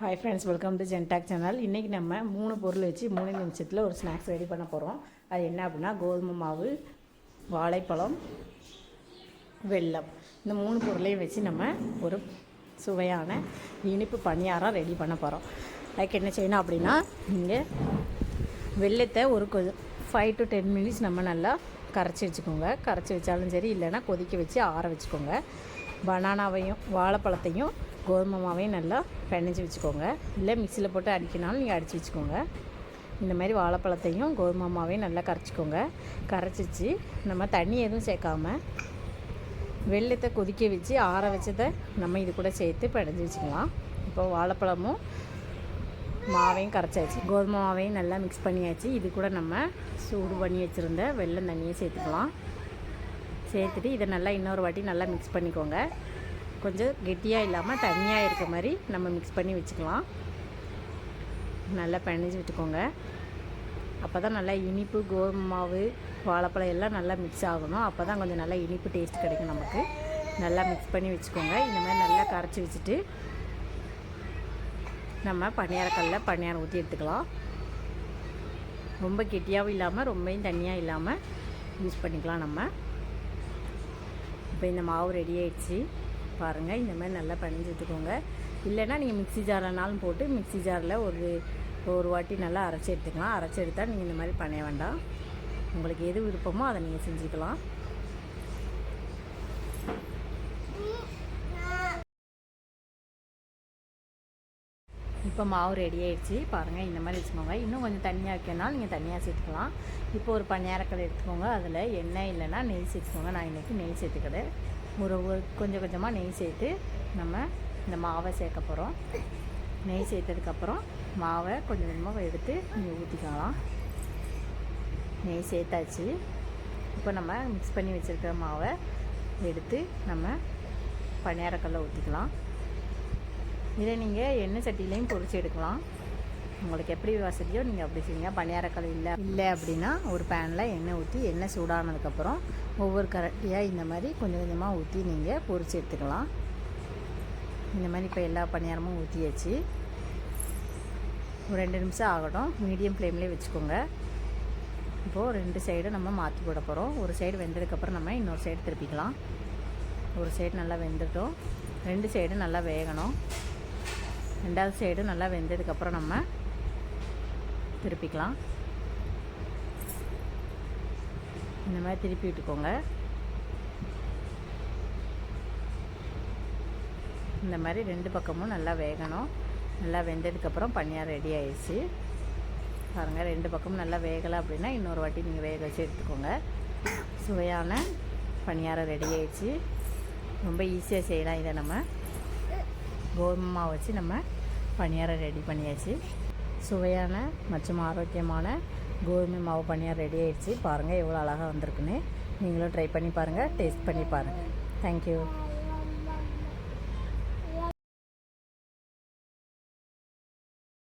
Hi friends welcome to ஜென்டாக் channel இன்றைக்கி நம்ம மூணு பொருள் வச்சு மூணு நிமிஷத்தில் ஒரு ஸ்நாக்ஸ் ரெடி பண்ண போகிறோம் அது என்ன அப்படின்னா கோதுமை மாவு வாழைப்பழம் வெல்லம். இந்த மூணு பொருளையும் வச்சு நம்ம ஒரு சுவையான இனிப்பு பணியாரம் ரெடி பண்ண போகிறோம் அதுக்கு என்ன செய்யணும் அப்படின்னா நீங்கள் வெள்ளத்தை ஒரு கொ ஃபைவ் டு டென் மினிட்ஸ் நம்ம நல்லா கரைச்சி வச்சுக்கோங்க. கரைச்சி வச்சாலும் சரி இல்லைன்னா கொதிக்க வச்சு ஆற வச்சுக்கோங்க. பனானாவையும் வாழைப்பழத்தையும் கோதுமை மாவையும் நல்லா பிணைஞ்சி வச்சுக்கோங்க. இல்லை மிக்சியில் போட்டு அடிக்கினாலும் நீங்கள் அடித்து வச்சுக்கோங்க. இந்த மாதிரி வாழைப்பழத்தையும் கோதுமை மாவையும் நல்லா கரைச்சிக்கோங்க. கரைச்சிச்சு. நம்ம தண்ணி எதுவும் சேர்க்காம வெள்ளத்தை கொதிக்க வச்சு ஆற வச்சதை நம்ம இது கூட சேர்த்து பிணைஞ்சி வச்சுக்கலாம். இப்போ வாழைப்பழமும் மாவையும் கரைச்சாச்சு. கோதுமை மாவையும் நல்லா மிக்ஸ் பண்ணியாச்சு. இது கூட நம்ம சூடு பண்ணி வச்சுருந்த வெள்ளம் தண்ணியை சேர்த்துக்கலாம். சேர்த்துட்டு இதை நல்லா இன்னொரு வாட்டி நல்லா மிக்ஸ் பண்ணிக்கோங்க. கொஞ்சம் கெட்டியாக இல்லாமல் தண்ணியாக இருக்க மாதிரி நம்ம மிக்ஸ் பண்ணி வச்சுக்கலாம். நல்லா பிணைஞ்சு விட்டுக்கோங்க. அப்போ தான் நல்லா இனிப்பு கோதுமை மாவு வாழைப்பழம் எல்லாம் நல்லா மிக்ஸ் ஆகணும். அப்போ தான் கொஞ்சம் நல்லா இனிப்பு டேஸ்ட் கிடைக்கும் நமக்கு. நல்லா மிக்ஸ் பண்ணி வச்சுக்கோங்க. இந்த மாதிரி நல்லா கரைச்சி வச்சுட்டு நம்ம பணியாரக்கல்லில் பணியாரம் ஊற்றி எடுத்துக்கலாம். ரொம்ப கெட்டியாகவும் இல்லாமல் ரொம்பவும் தண்ணியாக இல்லாமல் யூஸ் பண்ணிக்கலாம் நம்ம. இப்போ இந்த மாவு ரெடி ஆயிடுச்சு. பாருங்கள் இந்த மாதிரி நல்லா பிணைஞ்சு எடுத்துக்கோங்க. இல்லைன்னா நீங்கள் மிக்ஸி ஜார்லனாலும் போட்டு மிக்ஸி ஜாரில் ஒரு ஒரு வாட்டி நல்லா அரைச்சி எடுத்துக்கலாம். அரைச்சி எடுத்தால் நீங்கள் இந்த மாதிரி பண்ண வேண்டாம். உங்களுக்கு எது விருப்பமோ அதை நீங்கள் செஞ்சுக்கலாம். இப்போ மாவு ரெடி ஆகிடுச்சு பாருங்கள் இந்த மாதிரி வச்சுக்கோங்க. இன்னும் கொஞ்சம் தண்ணியாக வைக்கணும்னா நீங்கள் தண்ணியாக சேர்த்துக்கலாம். இப்போ ஒரு பணியாரக்கல் எடுத்துக்கோங்க. அதில் எண்ணெய் இல்லைன்னா நெய் சேர்த்துக்கோங்க. நான் இன்றைக்கி நெய் சேர்த்துக்கிறேன். ஒரு ஒரு கொஞ்சம் கொஞ்சமாக நெய் சேர்த்து நம்ம இந்த மாவை சேர்க்க போகிறோம் நெய் சேர்த்ததுக்கப்புறம் மாவை கொஞ்சம் கொஞ்சமாக எடுத்து நீங்கள் ஊற்றிக்கலாம் நெய் சேர்த்தாச்சு. இப்போ நம்ம மிக்ஸ் பண்ணி வச்சுருக்கிற மாவை எடுத்து நம்ம பணியாரக்கல்ல ஊற்றிக்கலாம் இதை நீங்கள் எண்ணெய் சட்டிலையும் பொரிச்சு எடுக்கலாம். உங்களுக்கு எப்படி வசதியோ நீங்கள் அப்படி செய்யுங்க. பணியாரக்கல் இல்லை இல்லை அப்படின்னா ஒரு பேனில் எண்ணெய் ஊற்றி எண்ணெய் சூடானதுக்கப்புறம் ஒவ்வொரு கரட்டியாக இந்த மாதிரி கொஞ்சம் கொஞ்சமாக ஊற்றி நீங்கள் பொறிச்சு எடுத்துக்கலாம். இந்த மாதிரி இப்போ எல்லா பணியாரமும் ஊற்றியாச்சு ஒரு ரெண்டு நிமிஷம் ஆகட்டும். மீடியம் ஃப்ளேம்லேயே வச்சுக்கோங்க. இப்போது ரெண்டு சைடும் நம்ம மாற்றி போட போகிறோம் ஒரு சைடு வெந்ததுக்கப்புறம் நம்ம இன்னொரு சைடு திருப்பிக்கலாம். ஒரு சைடு நல்லா வெந்துட்டோம். ரெண்டு சைடும் நல்லா வேகணும். ரெண்டாவது சைடு நல்லா வெந்ததுக்கப்புறம் நம்ம திருப்பிக்கலாம். இந்த மாதிரி திருப்பி விட்டுக்கோங்க. இந்த மாதிரி ரெண்டு பக்கமும் நல்லா வேகணும். நல்லா வெந்ததுக்கப்புறம் பனியார் ரெடி ஆயிடுச்சு. பாருங்கள் ரெண்டு பக்கமும் நல்லா வேகலை அப்படின்னா இன்னொரு வாட்டி நீங்கள் வேக வச்சு எடுத்துக்கோங்க. சுவையான பணியாரம் ரெடி ஆயிடுச்சு. ரொம்ப ஈஸியாக செய்யலாம் இதை நம்ம. கோதுமை மாவு வச்சு நம்ம பணியாரம் ரெடி பண்ணியாச்சு. சுவையான மற்றும் ஆரோக்கியமான கோதுமை மாவு பணியாரம் ரெடி ஆகிடுச்சு பாருங்கள் எவ்வளோ அழகாக வந்திருக்குன்னு. நீங்களும் ட்ரை பண்ணி பாருங்கள் டேஸ்ட் பண்ணி பாருங்கள் தேங்க்யூ